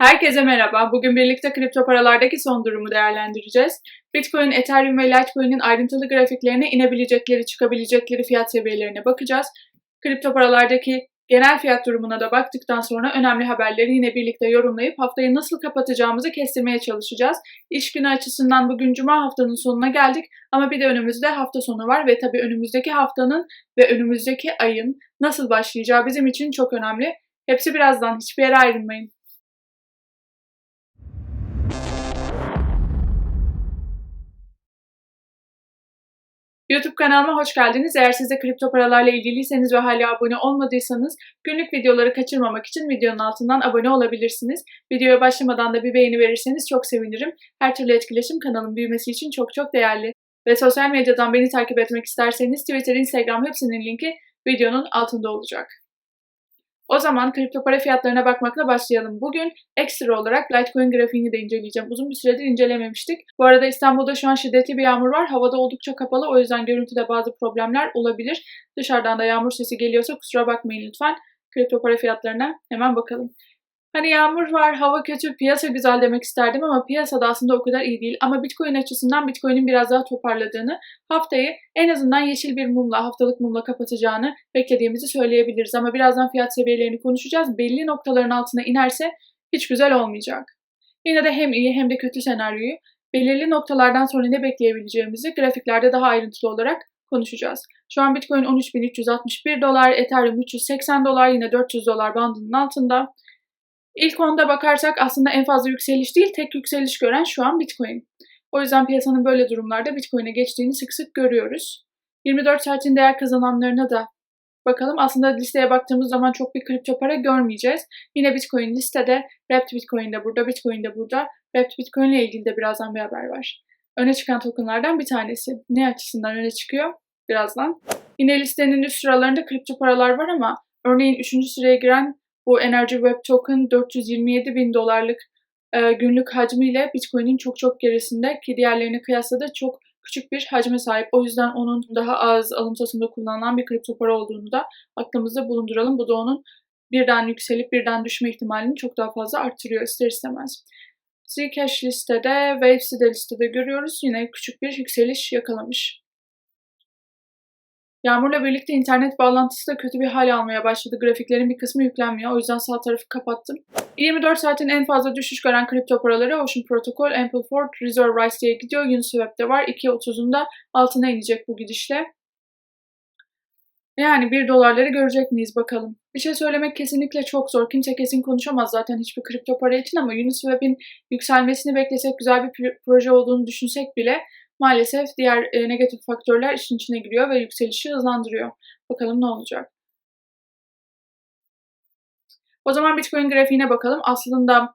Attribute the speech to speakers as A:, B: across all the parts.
A: Herkese merhaba. Bugün birlikte kripto paralardaki son durumu değerlendireceğiz. Bitcoin, Ethereum ve Litecoin'in ayrıntılı grafiklerine inebilecekleri, çıkabilecekleri fiyat seviyelerine bakacağız. Kripto paralardaki genel fiyat durumuna da baktıktan sonra önemli haberleri yine birlikte yorumlayıp haftayı nasıl kapatacağımızı kestirmeye çalışacağız. İş günü açısından bugün cuma haftanın sonuna geldik ama bir de önümüzde hafta sonu var ve tabii önümüzdeki haftanın ve önümüzdeki ayın nasıl başlayacağı bizim için çok önemli. Hepsi birazdan hiçbir yere ayrılmayın. YouTube kanalıma hoş geldiniz. Eğer siz de kripto paralarla ilgiliyseniz ve hala abone olmadıysanız günlük videoları kaçırmamak için videonun altından abone olabilirsiniz. Videoya başlamadan da bir beğeni verirseniz çok sevinirim. Her türlü etkileşim kanalın büyümesi için çok çok değerli. Ve sosyal medyadan beni takip etmek isterseniz Twitter, Instagram hepsinin linki videonun altında olacak. O zaman kripto para fiyatlarına bakmakla başlayalım. Bugün ekstra olarak Litecoin grafiğini de inceleyeceğim. Uzun bir süredir incelememiştik. Bu arada İstanbul'da şu an şiddetli bir yağmur var. Havada oldukça kapalı o yüzden görüntüde bazı problemler olabilir. Dışarıdan da yağmur sesi geliyorsa kusura bakmayın lütfen. Kripto para fiyatlarına hemen bakalım. Hani yağmur var, hava kötü, piyasa güzel demek isterdim ama piyasada aslında o kadar iyi değil. Ama Bitcoin açısından Bitcoin'in biraz daha toparladığını, haftayı en azından yeşil bir mumla, haftalık mumla kapatacağını beklediğimizi söyleyebiliriz. Ama birazdan fiyat seviyelerini konuşacağız. Belli noktaların altına inerse hiç güzel olmayacak. Yine de hem iyi hem de kötü senaryoyu belirli noktalardan sonra ne bekleyebileceğimizi grafiklerde daha ayrıntılı olarak konuşacağız. Şu an Bitcoin 13.361 dolar, Ethereum 380 dolar, yine 400 dolar bandının altında. İlk onda bakarsak aslında en fazla yükseliş değil, tek yükseliş gören şu an Bitcoin. O yüzden piyasanın böyle durumlarda Bitcoin'e geçtiğini sık sık görüyoruz. 24 saatin değer kazananlarına da bakalım. Aslında listeye baktığımız zaman çok bir kripto para görmeyeceğiz. Yine Bitcoin listede, Wrapped Bitcoin de burada, Bitcoin de burada. Wrapped Bitcoin ile ilgili de birazdan bir haber var. Öne çıkan tokenlardan bir tanesi. Ne açısından öne çıkıyor? Birazdan. Yine listenin üst sıralarında kripto paralar var ama örneğin 3. sıraya giren bu Energy Web Token 427 bin dolarlık e, günlük hacmiyle Bitcoin'in çok çok gerisinde ki diğerlerine kıyasla da çok küçük bir hacme sahip. O yüzden onun daha az alım satımda kullanılan bir kripto para olduğunu da aklımızda bulunduralım. Bu da onun birden yükselip birden düşme ihtimalini çok daha fazla arttırıyor ister istemez. Zcash listede, Waves'i de listede görüyoruz. Yine küçük bir yükseliş yakalamış. Yağmurla birlikte internet bağlantısı da kötü bir hal almaya başladı. Grafiklerin bir kısmı yüklenmiyor. O yüzden sağ tarafı kapattım. 24 saatin en fazla düşüş gören kripto paraları Ocean Protocol, Ampleford, Reserve Rice diye gidiyor. Uniswap'te var. 2.30'unda altına inecek bu gidişle. Yani 1 dolarları görecek miyiz bakalım. Bir şey söylemek kesinlikle çok zor. Kimse kesin konuşamaz zaten hiçbir kripto para için ama Uniswap'in yükselmesini beklesek, güzel bir proje olduğunu düşünsek bile maalesef diğer e, negatif faktörler işin içine giriyor ve yükselişi hızlandırıyor. Bakalım ne olacak. O zaman Bitcoin grafiğine bakalım. Aslında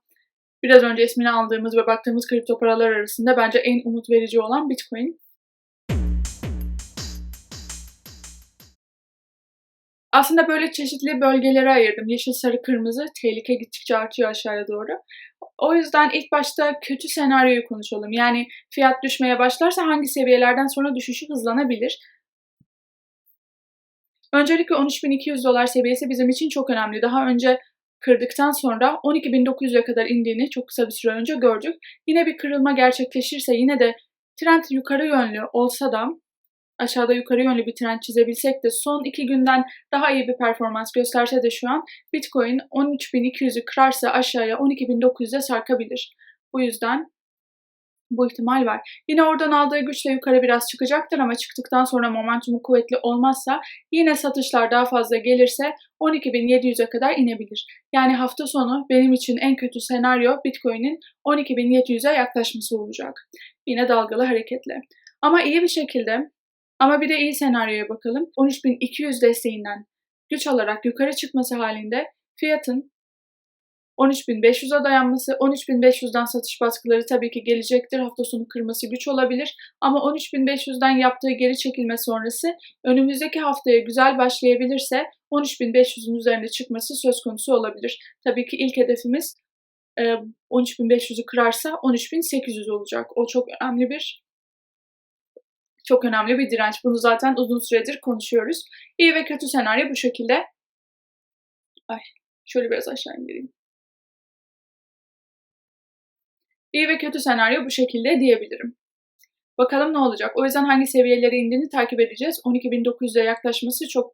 A: biraz önce ismini aldığımız ve baktığımız kripto paralar arasında bence en umut verici olan Bitcoin. Aslında böyle çeşitli bölgelere ayırdım. Yeşil, sarı, kırmızı. Tehlike gittikçe artıyor aşağıya doğru. O yüzden ilk başta kötü senaryoyu konuşalım. Yani fiyat düşmeye başlarsa hangi seviyelerden sonra düşüşü hızlanabilir? Öncelikle 13.200 dolar seviyesi bizim için çok önemli. Daha önce kırdıktan sonra 12.900'e kadar indiğini çok kısa bir süre önce gördük. Yine bir kırılma gerçekleşirse yine de trend yukarı yönlü olsa da aşağıda yukarı yönlü bir trend çizebilsek de son iki günden daha iyi bir performans gösterse de şu an Bitcoin 13.200'ü kırarsa aşağıya 12.900'e sarkabilir. Bu yüzden bu ihtimal var. Yine oradan aldığı güçle yukarı biraz çıkacaktır ama çıktıktan sonra momentumu kuvvetli olmazsa yine satışlar daha fazla gelirse 12.700'e kadar inebilir. Yani hafta sonu benim için en kötü senaryo Bitcoin'in 12.700'e yaklaşması olacak. Yine dalgalı hareketle. Ama iyi bir şekilde ama bir de iyi senaryoya bakalım. 13.200 desteğinden güç alarak yukarı çıkması halinde fiyatın 13.500'e dayanması, 13.500'den satış baskıları tabii ki gelecektir. Hafta sonu kırması güç olabilir. Ama 13.500'den yaptığı geri çekilme sonrası önümüzdeki haftaya güzel başlayabilirse 13.500'ün üzerine çıkması söz konusu olabilir. Tabii ki ilk hedefimiz 13.500'ü kırarsa 13.800 olacak. O çok önemli bir çok önemli bir direnç. Bunu zaten uzun süredir konuşuyoruz. İyi ve kötü senaryo bu şekilde. Ay, şöyle biraz aşağı indireyim. İyi ve kötü senaryo bu şekilde diyebilirim. Bakalım ne olacak. O yüzden hangi seviyelere indiğini takip edeceğiz. 12.900'e yaklaşması çok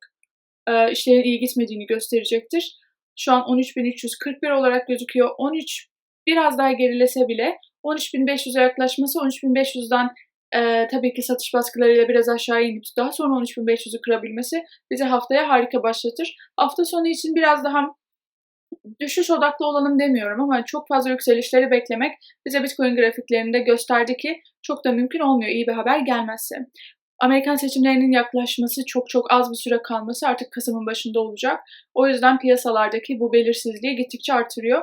A: e, işlerin iyi gitmediğini gösterecektir. Şu an 13.341 olarak gözüküyor. 13 biraz daha gerilese bile 13.500'e yaklaşması 13.500'den e, tabii ki satış baskılarıyla biraz aşağı inip daha sonra 13.500'ü kırabilmesi bizi haftaya harika başlatır. Hafta sonu için biraz daha düşüş odaklı olalım demiyorum ama çok fazla yükselişleri beklemek bize Bitcoin grafiklerinde gösterdi ki çok da mümkün olmuyor iyi bir haber gelmezse. Amerikan seçimlerinin yaklaşması çok çok az bir süre kalması artık Kasım'ın başında olacak. O yüzden piyasalardaki bu belirsizliği gittikçe artırıyor.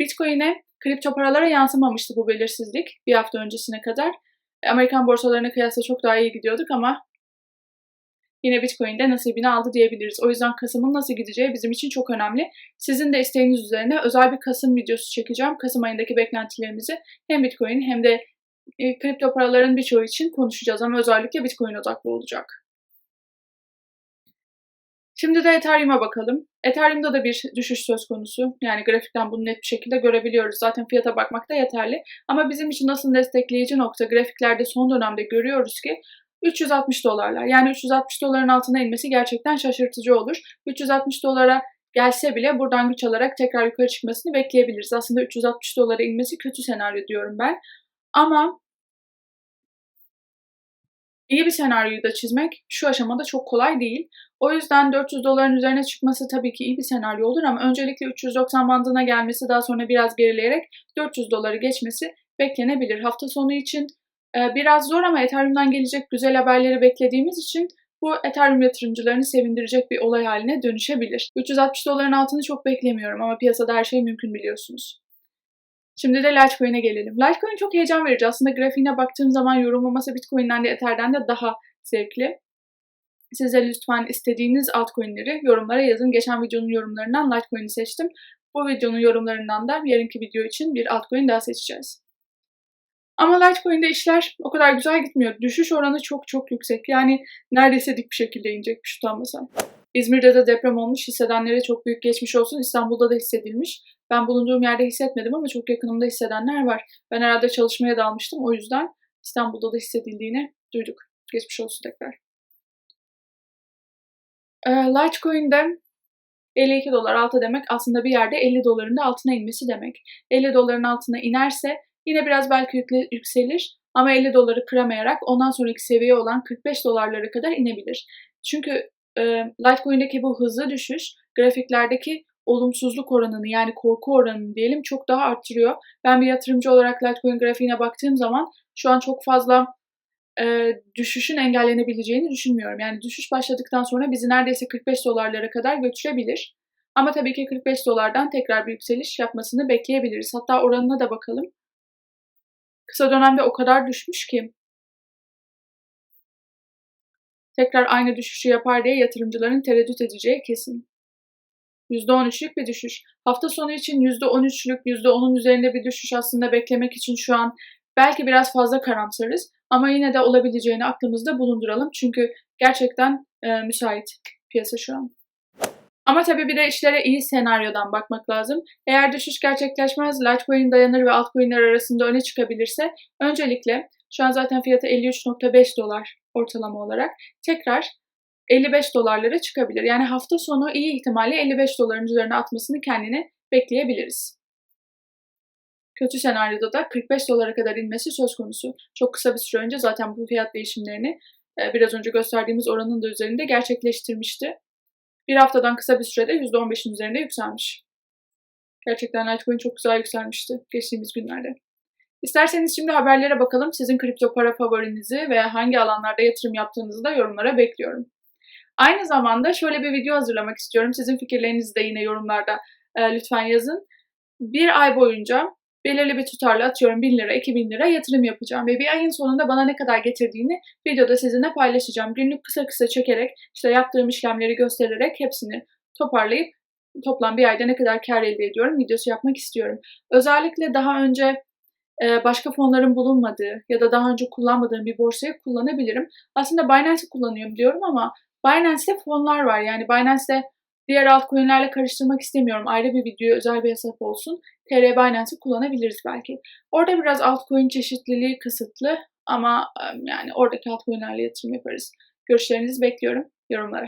A: Bitcoin'e kripto paralara yansımamıştı bu belirsizlik bir hafta öncesine kadar. Amerikan borsalarına kıyasla çok daha iyi gidiyorduk ama yine Bitcoin'de nasibini aldı diyebiliriz. O yüzden Kasım'ın nasıl gideceği bizim için çok önemli. Sizin de isteğiniz üzerine özel bir Kasım videosu çekeceğim. Kasım ayındaki beklentilerimizi hem Bitcoin hem de e, kripto paraların birçoğu için konuşacağız ama özellikle Bitcoin odaklı olacak. Şimdi de Ethereum'a bakalım. Ethereum'da da bir düşüş söz konusu. Yani grafikten bunu net bir şekilde görebiliyoruz. Zaten fiyata bakmak da yeterli. Ama bizim için nasıl destekleyici nokta grafiklerde son dönemde görüyoruz ki 360 dolarlar. Yani 360 doların altına inmesi gerçekten şaşırtıcı olur. 360 dolara gelse bile buradan güç alarak tekrar yukarı çıkmasını bekleyebiliriz. Aslında 360 dolara inmesi kötü senaryo diyorum ben. Ama iyi bir senaryoyu da çizmek şu aşamada çok kolay değil. O yüzden 400 doların üzerine çıkması tabii ki iyi bir senaryo olur ama öncelikle 390 bandına gelmesi daha sonra biraz gerileyerek 400 doları geçmesi beklenebilir. Hafta sonu için e, biraz zor ama Ethereum'dan gelecek güzel haberleri beklediğimiz için bu Ethereum yatırımcılarını sevindirecek bir olay haline dönüşebilir. 360 doların altını çok beklemiyorum ama piyasada her şey mümkün biliyorsunuz. Şimdi de Litecoin'e gelelim. Litecoin çok heyecan verici. Aslında grafiğine baktığım zaman yorumlaması Bitcoin'den de Ether'den de daha zevkli. Size lütfen istediğiniz altcoin'leri yorumlara yazın. Geçen videonun yorumlarından Litecoin'i seçtim. Bu videonun yorumlarından da yarınki video için bir altcoin daha seçeceğiz. Ama Litecoin'de işler o kadar güzel gitmiyor. Düşüş oranı çok çok yüksek. Yani neredeyse dik bir şekilde inecekmiş tutanmasa. İzmir'de de deprem olmuş. Hissedenlere çok büyük geçmiş olsun. İstanbul'da da hissedilmiş. Ben bulunduğum yerde hissetmedim ama çok yakınımda hissedenler var. Ben herhalde çalışmaya dalmıştım. O yüzden İstanbul'da da hissedildiğini duyduk. Geçmiş olsun tekrar. E, Litecoin'de 52 dolar altı demek aslında bir yerde 50 doların da altına inmesi demek. 50 doların altına inerse yine biraz belki yükselir ama 50 doları kıramayarak ondan sonraki seviye olan 45 dolarlara kadar inebilir. Çünkü e, Litecoin'deki bu hızlı düşüş grafiklerdeki olumsuzluk oranını yani korku oranını diyelim çok daha arttırıyor. Ben bir yatırımcı olarak Litecoin grafiğine baktığım zaman şu an çok fazla e, düşüşün engellenebileceğini düşünmüyorum. Yani düşüş başladıktan sonra bizi neredeyse 45 dolarlara kadar götürebilir. Ama tabii ki 45 dolardan tekrar bir yükseliş yapmasını bekleyebiliriz. Hatta oranına da bakalım. Kısa dönemde o kadar düşmüş ki tekrar aynı düşüşü yapar diye yatırımcıların tereddüt edeceği kesin. %13'lük bir düşüş. Hafta sonu için %13'lük, %10'un üzerinde bir düşüş aslında beklemek için şu an belki biraz fazla karamsarız. Ama yine de olabileceğini aklımızda bulunduralım. Çünkü gerçekten e, müsait piyasa şu an. Ama tabii bir de işlere iyi senaryodan bakmak lazım. Eğer düşüş gerçekleşmez, Litecoin dayanır ve altcoin'ler arasında öne çıkabilirse öncelikle şu an zaten fiyatı 53.5 dolar ortalama olarak tekrar 55 dolarlara çıkabilir. Yani hafta sonu iyi ihtimalle 55 doların üzerine atmasını kendine bekleyebiliriz. Kötü senaryoda da 45 dolara kadar inmesi söz konusu. Çok kısa bir süre önce zaten bu fiyat değişimlerini e, biraz önce gösterdiğimiz oranın da üzerinde gerçekleştirmişti. Bir haftadan kısa bir sürede %15'in üzerinde yükselmiş. Gerçekten Litecoin çok güzel yükselmişti geçtiğimiz günlerde. İsterseniz şimdi haberlere bakalım. Sizin kripto para favorinizi ve hangi alanlarda yatırım yaptığınızı da yorumlara bekliyorum. Aynı zamanda şöyle bir video hazırlamak istiyorum. Sizin fikirlerinizi de yine yorumlarda e, lütfen yazın. Bir ay boyunca belirli bir tutarla atıyorum 1000 lira, 2000 lira yatırım yapacağım ve bir ayın sonunda bana ne kadar getirdiğini videoda sizinle paylaşacağım. Günlük kısa kısa çekerek işte yaptığım işlemleri göstererek hepsini toparlayıp toplam bir ayda ne kadar kar elde ediyorum videosu yapmak istiyorum. Özellikle daha önce başka fonların bulunmadığı ya da daha önce kullanmadığım bir borsayı kullanabilirim. Aslında Binance'i kullanıyorum diyorum ama Binance'te fonlar var. Yani Binance'te diğer altcoin'lerle karıştırmak istemiyorum. Ayrı bir video, özel bir hesap olsun. TR Binance'i kullanabiliriz belki. Orada biraz altcoin çeşitliliği kısıtlı ama yani oradaki altcoin'lerle yatırım yaparız. Görüşlerinizi bekliyorum yorumlara.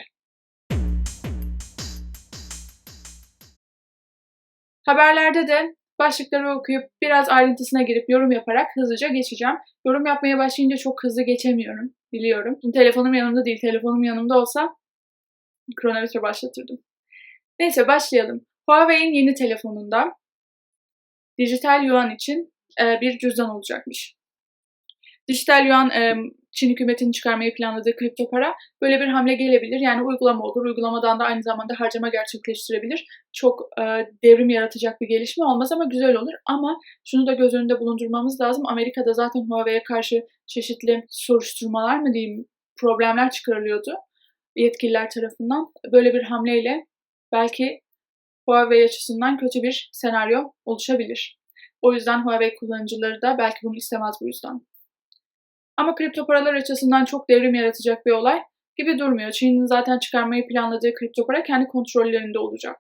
A: Haberlerde de başlıkları okuyup biraz ayrıntısına girip yorum yaparak hızlıca geçeceğim. Yorum yapmaya başlayınca çok hızlı geçemiyorum biliyorum. Telefonum yanımda değil. Telefonum yanımda olsa kronometre başlatırdım. Neyse başlayalım. Huawei'in yeni telefonunda dijital yuan için e, bir cüzdan olacakmış. Dijital yuan e, Çin hükümetinin çıkarmayı planladığı kripto para böyle bir hamle gelebilir. Yani uygulama olur. Uygulamadan da aynı zamanda harcama gerçekleştirebilir. Çok e, devrim yaratacak bir gelişme olmaz ama güzel olur. Ama şunu da göz önünde bulundurmamız lazım. Amerika'da zaten Huawei'ye karşı çeşitli soruşturmalar mı diyeyim problemler çıkarılıyordu yetkililer tarafından. Böyle bir hamleyle belki Huawei açısından kötü bir senaryo oluşabilir. O yüzden Huawei kullanıcıları da belki bunu istemez bu yüzden. Ama kripto paralar açısından çok devrim yaratacak bir olay gibi durmuyor. Çin'in zaten çıkarmayı planladığı kripto para kendi kontrollerinde olacak.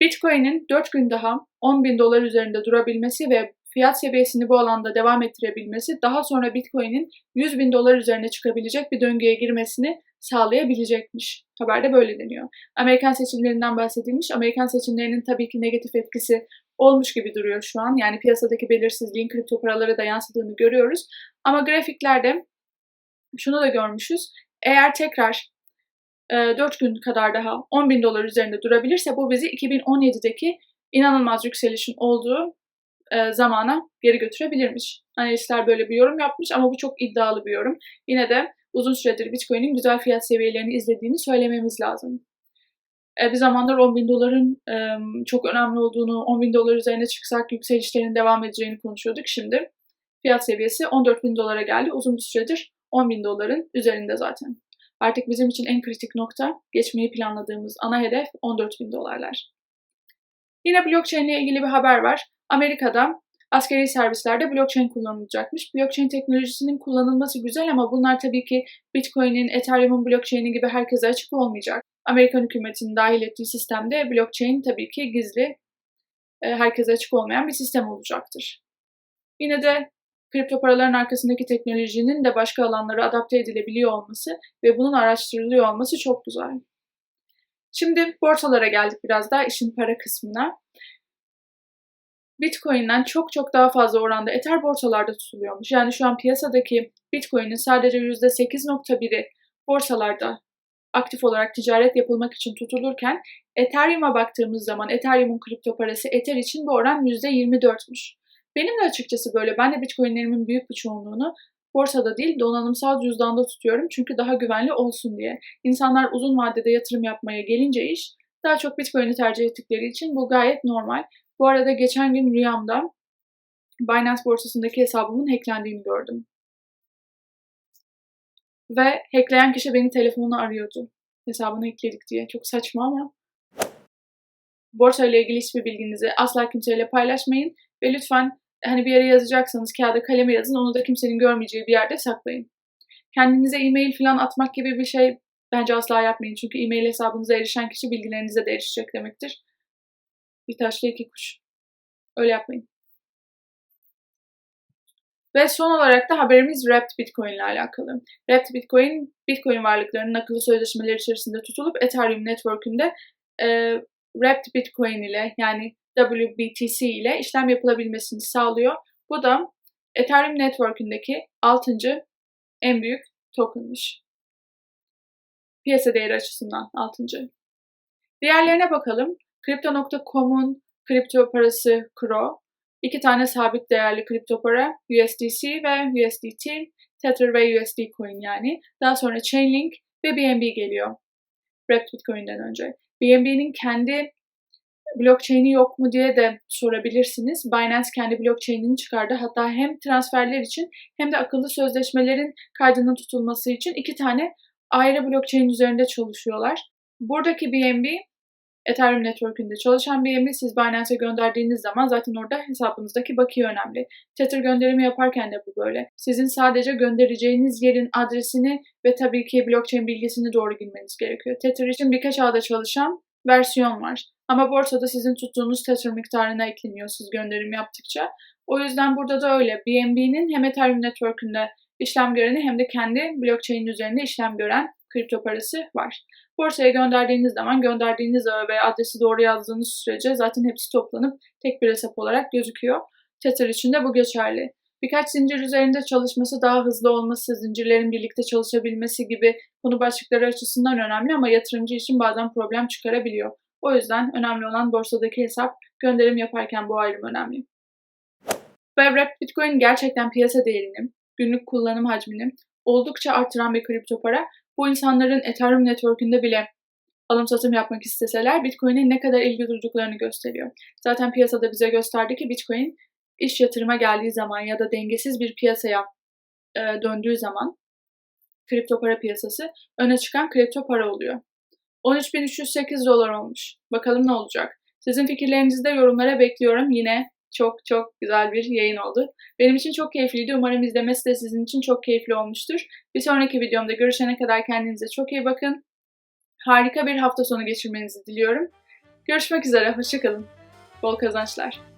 A: Bitcoin'in 4 gün daha 10 bin dolar üzerinde durabilmesi ve fiyat seviyesini bu alanda devam ettirebilmesi daha sonra Bitcoin'in 100 bin dolar üzerine çıkabilecek bir döngüye girmesini sağlayabilecekmiş. Haberde böyle deniyor. Amerikan seçimlerinden bahsedilmiş. Amerikan seçimlerinin tabii ki negatif etkisi olmuş gibi duruyor şu an. Yani piyasadaki belirsizliğin kripto paralara da yansıdığını görüyoruz. Ama grafiklerde şunu da görmüşüz. Eğer tekrar e, 4 gün kadar daha 10 bin dolar üzerinde durabilirse bu bizi 2017'deki inanılmaz yükselişin olduğu e, zamana geri götürebilirmiş. Analistler böyle bir yorum yapmış ama bu çok iddialı bir yorum. Yine de uzun süredir Bitcoin'in güzel fiyat seviyelerini izlediğini söylememiz lazım. E, bir zamanlar 10 bin doların e, çok önemli olduğunu, 10 bin dolar üzerine çıksak yükselişlerin devam edeceğini konuşuyorduk. Şimdi fiyat seviyesi 14 bin dolara geldi. Uzun bir süredir 10 bin doların üzerinde zaten. Artık bizim için en kritik nokta geçmeyi planladığımız ana hedef 14 bin dolarlar. Yine blockchain ile ilgili bir haber var. Amerika'da askeri servislerde blockchain kullanılacakmış. Blockchain teknolojisinin kullanılması güzel ama bunlar tabii ki Bitcoin'in, Ethereum'un blockchain'i gibi herkese açık olmayacak. Amerikan hükümetinin dahil ettiği sistemde blockchain tabii ki gizli, e, herkese açık olmayan bir sistem olacaktır. Yine de kripto paraların arkasındaki teknolojinin de başka alanlara adapte edilebiliyor olması ve bunun araştırılıyor olması çok güzel. Şimdi borsalara geldik biraz daha işin para kısmına. Bitcoin'den çok çok daha fazla oranda Ether borsalarda tutuluyormuş. Yani şu an piyasadaki Bitcoin'in sadece %8.1'i borsalarda aktif olarak ticaret yapılmak için tutulurken Ethereum'a baktığımız zaman Ethereum'un kripto parası Ether için bu oran %24'müş. Benim de açıkçası böyle. Ben de Bitcoin'lerimin büyük bir çoğunluğunu borsada değil donanımsal cüzdanda tutuyorum. Çünkü daha güvenli olsun diye. İnsanlar uzun vadede yatırım yapmaya gelince iş daha çok Bitcoin'i tercih ettikleri için bu gayet normal. Bu arada geçen gün rüyamda Binance borsasındaki hesabımın hacklendiğini gördüm. Ve hackleyen kişi beni telefonla arıyordu. Hesabını hackledik diye. Çok saçma ama. Borsa ile ilgili hiçbir bilginizi asla kimseyle paylaşmayın. Ve lütfen hani bir yere yazacaksanız kağıda kaleme yazın. Onu da kimsenin görmeyeceği bir yerde saklayın. Kendinize e-mail falan atmak gibi bir şey bence asla yapmayın. Çünkü e-mail hesabınıza erişen kişi bilgilerinize de erişecek demektir. Bir taşla iki kuş. Öyle yapmayın. Ve son olarak da haberimiz Wrapped Bitcoin ile alakalı. Wrapped Bitcoin, Bitcoin varlıklarının akıllı sözleşmeler içerisinde tutulup Ethereum Network'ünde e, Wrapped Bitcoin ile yani WBTC ile işlem yapılabilmesini sağlıyor. Bu da Ethereum Network'ündeki 6. en büyük tokenmış. Piyasa değeri açısından 6. Diğerlerine bakalım. Crypto.com'un kripto parası Cro, iki tane sabit değerli kripto para USDC ve USDT, Tether ve USD Coin yani. Daha sonra Chainlink ve BNB geliyor. Wrapped Bitcoin'den önce. BNB'nin kendi blockchain'i yok mu diye de sorabilirsiniz. Binance kendi blockchain'ini çıkardı. Hatta hem transferler için hem de akıllı sözleşmelerin kaydının tutulması için iki tane ayrı blockchain üzerinde çalışıyorlar. Buradaki BNB Ethereum Network'ünde çalışan BNB siz Binance'e gönderdiğiniz zaman zaten orada hesabınızdaki bakiye önemli. Tether gönderimi yaparken de bu böyle. Sizin sadece göndereceğiniz yerin adresini ve tabii ki blockchain bilgisini doğru girmeniz gerekiyor. Tether için birkaç ağda çalışan versiyon var. Ama borsada sizin tuttuğunuz Tether miktarına ekleniyor siz gönderim yaptıkça. O yüzden burada da öyle. BNB'nin hem Ethereum Network'ünde işlem göreni hem de kendi blockchain üzerinde işlem gören kripto parası var. Borsaya gönderdiğiniz zaman gönderdiğiniz ağı ve adresi doğru yazdığınız sürece zaten hepsi toplanıp tek bir hesap olarak gözüküyor. Tether için de bu geçerli. Birkaç zincir üzerinde çalışması, daha hızlı olması, zincirlerin birlikte çalışabilmesi gibi konu başlıkları açısından önemli ama yatırımcı için bazen problem çıkarabiliyor. O yüzden önemli olan borsadaki hesap, gönderim yaparken bu ayrım önemli. Webwrap Bitcoin gerçekten piyasa değerini, günlük kullanım hacmini oldukça artıran bir kripto para. Bu insanların Ethereum Network'ünde bile alım satım yapmak isteseler Bitcoin'e ne kadar ilgi duyduklarını gösteriyor. Zaten piyasada bize gösterdi ki Bitcoin iş yatırıma geldiği zaman ya da dengesiz bir piyasaya e, döndüğü zaman kripto para piyasası öne çıkan kripto para oluyor. 13.308 dolar olmuş. Bakalım ne olacak? Sizin fikirlerinizi de yorumlara bekliyorum. Yine çok çok güzel bir yayın oldu. Benim için çok keyifliydi. Umarım izlemesi de sizin için çok keyifli olmuştur. Bir sonraki videomda görüşene kadar kendinize çok iyi bakın. Harika bir hafta sonu geçirmenizi diliyorum. Görüşmek üzere. Hoşçakalın. Bol kazançlar.